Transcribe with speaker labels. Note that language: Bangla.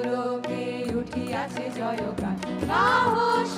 Speaker 1: পুলকে উঠিয়াছে জয়গান। সাহস